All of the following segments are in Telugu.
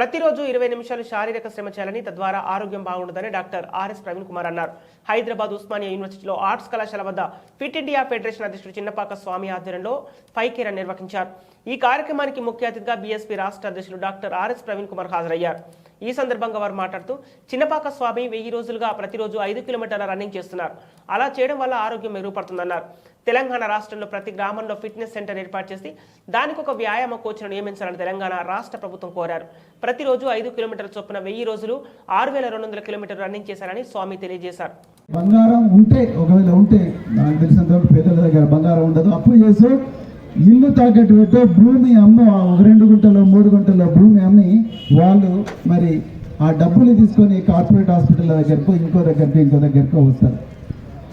ప్రతిరోజు ఇరవై నిమిషాలు శారీరక శ్రమ చేయాలని తద్వారా ఆరోగ్యం బాగుంటుందని డాక్టర్ ఆర్ఎస్ ప్రవీణ్ కుమార్ అన్నారు. హైదరాబాద్ ఉస్మానియా యూనివర్సిటీలో ఆర్ట్స్ కళాశాల వద్ద ఫిట్ ఇండియా ఫెడరేషన్ అధ్యక్షుడు చిన్నపాక స్వామి ఆధ్వర్యంలో ఫైకేర నిర్వహించారు. ఈ కార్యక్రమానికి ముఖ్య అతిథిగా బీఎస్పీ రాష్ట్ర అధ్యక్షులు డాక్టర్ ఆర్ఎస్ ప్రవీణ్ కుమార్ హాజరయ్యారు. ఈ సందర్భంగా వారు మాట్లాడుతూ చిన్నపాక స్వామి వెయ్యి రోజులుగా ప్రతిరోజు ఐదు కిలోమీటర్ల రన్నింగ్ చేస్తున్నారు. అలా చేయడం వల్ల ఆరోగ్యం మెరుగుపడుతుందన్నారు. తెలంగాణ రాష్ట్రంలో ప్రతి గ్రామంలో ఫిట్నెస్ సెంటర్ ఏర్పాటు చేసి దానికి ఒక వ్యాయామ కోచ్ను నియమించాలని తెలంగాణ రాష్ట్ర ప్రభుత్వం కోరారు. ప్రతిరోజు ఐదు కిలోమీటర్ల చొప్పున వెయ్యి రోజులు ఆరు వేల రెండు వందల కిలోమీటర్లు రన్నింగ్ చేశారని స్వామి తెలియజేశారు. బంగారం ఉంటే ఒకవేళ ఉంటే నాకు తెలిసినంత వరకు పేదల దగ్గర బంగారం ఉండదు. అప్పు చేసి ఇల్లు తాకట్టు పెట్టి భూమి అమ్మ ఆ ఒక రెండు గుంటలో మూడు గుంటలో భూమి అమ్మి వాళ్ళు మరి ఆ డబ్బులు తీసుకొని కార్పొరేట్ హాస్పిటల్ దగ్గరకు ఇంకో దగ్గరకు ఇంకో దగ్గరకు వస్తారు.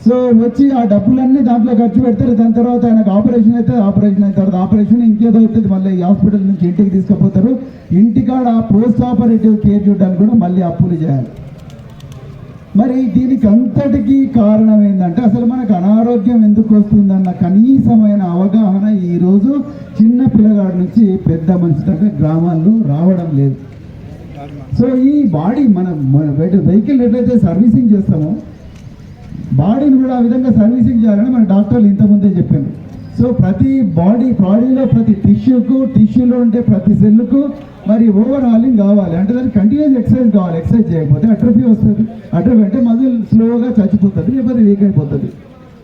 సో వచ్చి ఆ డబ్బులన్నీ దాంట్లో ఖర్చు పెడతారు. దాని తర్వాత ఆయనకు ఆపరేషన్ అయితే ఆపరేషన్ అయిన తర్వాత ఆపరేషన్ ఇంకేదో అవుతుంది. మళ్ళీ ఈ హాస్పిటల్ నుంచి ఇంటికి తీసుకుపోతారు. ఇంటికాడ పోస్ట్ ఆపరేటివ్ కేర్ చూడడానికి కూడా మళ్ళీ అప్పులు చేయాలి. మరి దీనికి అంతటికీ కారణం ఏంటంటే అసలు మనకు అనారోగ్యం ఎందుకు వస్తుందన్న కనీసమైన అవగాహన ఈరోజు చిన్న పిల్లగాడి నుంచి పెద్ద మనిషి దాకా గ్రామాల్లో రావడం లేదు. సో ఈ బాడీ మనం వెహికల్ ఎట్లయితే సర్వీసింగ్ చేస్తామో బాడీని కూడా ఆ విధంగా సర్వీసింగ్ చేయాలని మన డాక్టర్లు ఇంతకుముందే చెప్పారు. సో ప్రతి బాడీ బాడీలో ప్రతి టిష్యూకు టిష్యూలో ఉండే ప్రతి సెల్కు మరి ఓవర్ హాలింగ్ కావాలి. అంటే దానికి కంటిన్యూస్ ఎక్సర్సైజ్ కావాలి. ఎక్సర్సైజ్ చేయకపోతే అట్రఫీ వస్తుంది. అట్రఫీ అంటే మజిల్ స్లోగా చచ్చిపోతుంది లేకపోతే వీక్ అయిపోతుంది.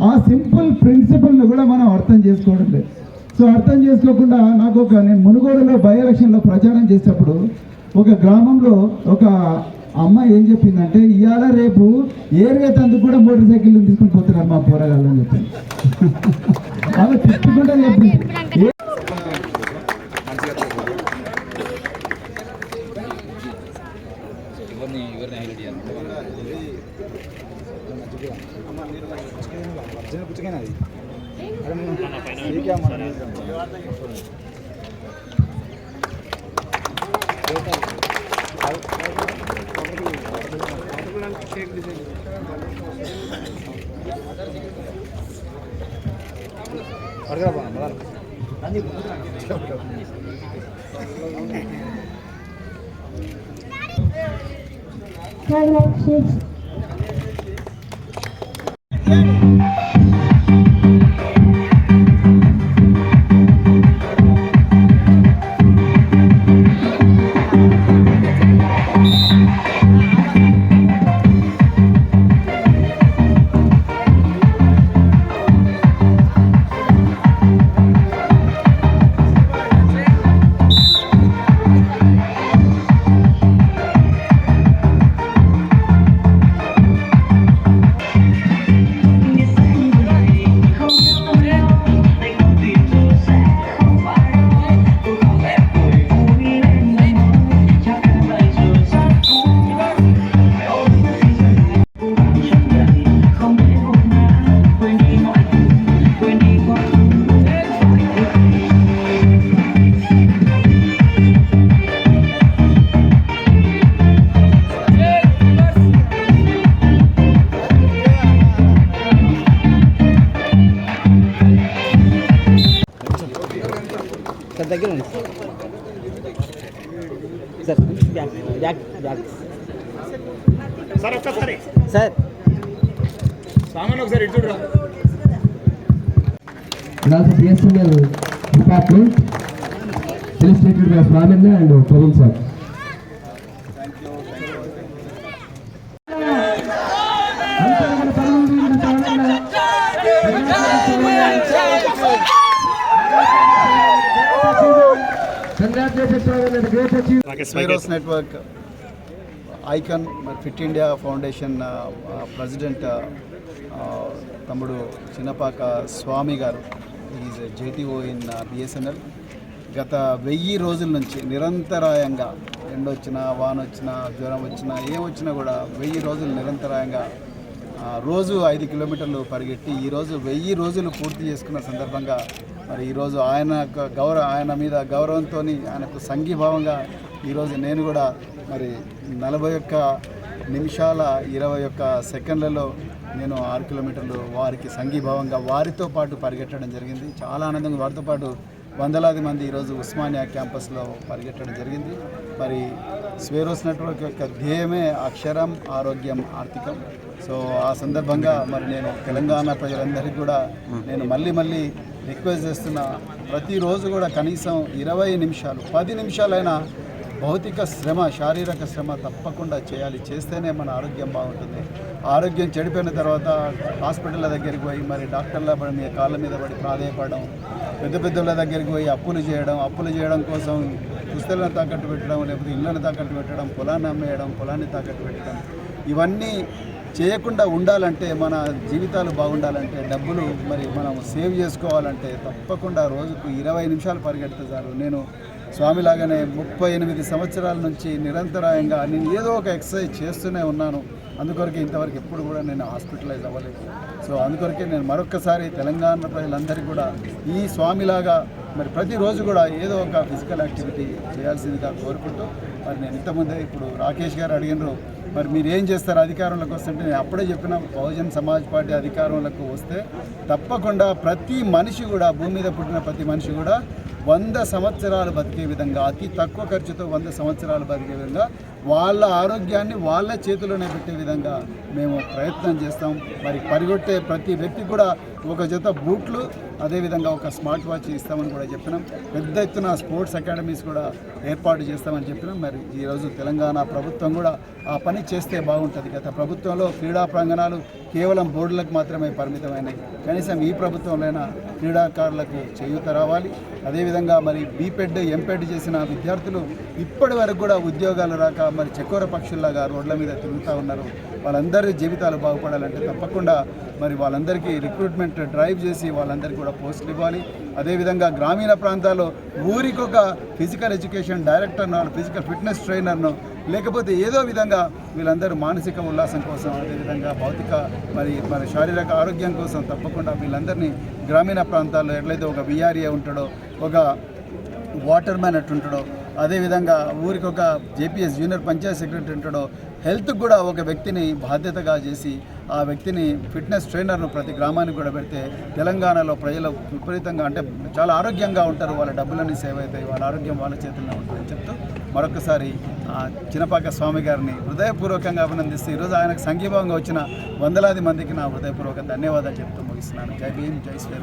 ఆ సింపుల్ ప్రిన్సిపల్ని కూడా మనం అర్థం చేసుకోవడం లేదు. సో అర్థం చేసుకోకుండా నాకు ఒక నేను మునుగోడులో బై ఎలక్షన్లో ప్రచారం చేసేటప్పుడు ఒక గ్రామంలో ఒక అమ్మ ఏం చెప్పిందంటే ఇవాళ రేపు ఏరుగా తందుకు కూడా మోటార్ సైకిల్ తీసుకొని పోతున్నారు మా పోరగాళ్ళు అని చెప్పింది అలా తిట్టుకుంటా చెప్పింది అది ఎవరిని ఎవరిని హైలైట్ చేయాలి సార్ సార్ ఒక్కసారి సార్ సామాన్లు ఒకసారి చూడరా doctor BSNL and Pavan sir స్పైరోస్ network icon fit India foundation president తమ్ముడు చిన్నపాక స్వామి గారు ఈజ్ జేటీఓ ఇన్ బిఎస్ఎన్ఎల్. గత వెయ్యి రోజుల నుంచి నిరంతరాయంగా ఎండొచ్చినా వాన వచ్చినా జ్వరం వచ్చినా ఏమొచ్చినా కూడా వెయ్యి రోజులు నిరంతరాయంగా రోజు ఐదు కిలోమీటర్లు పరిగెట్టి ఈరోజు వెయ్యి రోజులు పూర్తి చేసుకున్న సందర్భంగా మరి ఈరోజు ఆయన గౌరవ ఆయన మీద గౌరవంతో ఆయనకు సంఘీభావంగా ఈరోజు నేను కూడా మరి నలభై ఒక్క నిమిషాల ఇరవై ఒక్క సెకండ్లలో నేను ఆరు కిలోమీటర్లు వారికి సంఘీభావంగా వారితో పాటు పరిగెట్టడం జరిగింది. చాలా ఆనందంగా వారితో పాటు వందలాది మంది ఈరోజు ఉస్మానియా క్యాంపస్లో పరిగెట్టడం జరిగింది. మరి స్వేరోస్ నెట్వర్క్ యొక్క ధ్యేయమే అక్షరం ఆరోగ్యం ఆర్థికం. సో ఆ సందర్భంగా మరి నేను తెలంగాణ ప్రజలందరికీ కూడా నేను మళ్ళీ మళ్ళీ రిక్వెస్ట్ చేస్తున్నా ప్రతిరోజు కూడా కనీసం ఇరవై నిమిషాలు పది నిమిషాలైనా భౌతిక శ్రమ శారీరక శ్రమ తప్పకుండా చేయాలి. చేస్తేనే మన ఆరోగ్యం బాగుంటుంది. ఆరోగ్యం చెడిపోయిన తర్వాత హాస్పిటల్ దగ్గరికి పోయి మరి డాక్టర్ల పడి మీద కాళ్ళ మీద పడి ప్రాధాయపడడం పెద్ద పెద్దల దగ్గరికి పోయి అప్పులు చేయడం అప్పులు చేయడం కోసం పుస్తకాలను తాకట్టు పెట్టడం లేకపోతే ఇళ్ళను తాకట్టు పెట్టడం పొలాన్ని అమ్మేయడం పొలాన్ని తాకట్టు పెట్టడం ఇవన్నీ చేయకుండా ఉండాలంటే మన జీవితాలు బాగుండాలంటే డబ్బులు మరి మనం సేవ్ చేసుకోవాలంటే తప్పకుండా రోజుకు ఇరవై నిమిషాలు పరిగెడితే చాలు. నేను స్వామిలాగానే ముప్పై ఎనిమిది సంవత్సరాల నుంచి నిరంతరాయంగా నేను ఏదో ఒక ఎక్సర్సైజ్ చేస్తూనే ఉన్నాను. అందుకొరకే ఇంతవరకు ఎప్పుడు కూడా నేను హాస్పిటలైజ్ అవ్వలేదు. సో అందుకొరకే నేను మరొకసారి తెలంగాణ ప్రజలందరికీ కూడా ఈ స్వామిలాగా మరి ప్రతిరోజు కూడా ఏదో ఒక ఫిజికల్ యాక్టివిటీ చేయాల్సిందిగా కోరుకుంటూ మరి నేను ఇంతకుముందే ఇప్పుడు రాకేష్ గారు అడిగినారు మరి మీరు ఏం చేస్తారు అధికారంలోకి వస్తుంటే నేను అప్పుడే చెప్పిన బహుజన్ సమాజ్ పార్టీ అధికారంలోకి వస్తే తప్పకుండా ప్రతి మనిషి కూడా భూమి మీద పుట్టిన ప్రతి మనిషి కూడా వంద సంవత్సరాలు బతికే విధంగా అతి తక్కువ ఖర్చుతో వంద సంవత్సరాలు బతికే విధంగా వాళ్ళ ఆరోగ్యాన్ని వాళ్ళ చేతిలోనే పెట్టే విధంగా మేము ప్రయత్నం చేస్తాం. మరి పరిగొట్టే ప్రతి వ్యక్తి కూడా ఒక జత బూట్లు అదేవిధంగా ఒక స్మార్ట్ వాచ్ ఇస్తామని కూడా చెప్పినాం. పెద్ద ఎత్తున స్పోర్ట్స్ అకాడమీస్ కూడా ఏర్పాటు చేస్తామని చెప్పినాం. మరి ఈరోజు తెలంగాణ ప్రభుత్వం కూడా ఆ పని చేస్తే బాగుంటుంది. గత ప్రభుత్వంలో క్రీడా ప్రాంగణాలు కేవలం బోర్డులకు మాత్రమే పరిమితమైనవి కనీసం ఈ ప్రభుత్వంలోనైనా క్రీడాకారులకు చేయూత రావాలి. అదేవిధంగా మరి బీపెడ్ ఎంపెడ్ చేసిన విద్యార్థులు ఇప్పటి వరకు కూడా ఉద్యోగాలు రాక మరి చకోర పక్షుల్లాగా రోడ్ల మీద తిరుగుతూ ఉన్నారు. వాళ్ళందరి జీవితాలు బాగుపడాలంటే తప్పకుండా మరి వాళ్ళందరికీ రిక్రూట్మెంట్ డ్రైవ్ చేసి వాళ్ళందరికీ కూడా పోస్టులు ఇవ్వాలి. అదేవిధంగా గ్రామీణ ప్రాంతాల్లో ఊరికొక ఫిజికల్ ఎడ్యుకేషన్ డైరెక్టర్ను ఫిజికల్ ఫిట్నెస్ ట్రైనర్ను లేకపోతే ఏదో విధంగా వీళ్ళందరూ మానసిక ఉల్లాసం కోసం అదేవిధంగా భౌతిక మరి మరి శారీరక ఆరోగ్యం కోసం తప్పకుండా వీళ్ళందరినీ గ్రామీణ ప్రాంతాల్లో ఎట్లయితే ఒక విఆర్ఏ ఉంటాడో ఒక వాటర్ మ్యాన్ అట్టుంటాడో అదేవిధంగా ఊరికి ఒక జేపీఎస్ జూనియర్ పంచాయత్ సెక్రటరీ ఉంటాడో హెల్త్కి కూడా ఒక వ్యక్తిని బాధ్యతగా చేసి ఆ వ్యక్తిని ఫిట్నెస్ ట్రైనర్ను ప్రతి గ్రామానికి కూడా పెడితే తెలంగాణలో ప్రజలు విపరీతంగా అంటే చాలా ఆరోగ్యంగా ఉంటారు. వాళ్ళ డబ్బులన్నీ సేవ్ అవుతాయి. వాళ్ళ ఆరోగ్యం వాళ్ళ చేతుల్లో ఉంటుందని చెప్తూ మరొకసారి ఆ చినపాక స్వామి గారిని హృదయపూర్వకంగా అభినందిస్తూ ఈరోజు ఆయనకు సంఘీభావంగా వచ్చిన వందలాది మందికి నా హృదయపూర్వక ధన్యవాదాలు చెప్తూ ముగిస్తున్నాను. జై భీమ్ జై శ్రీ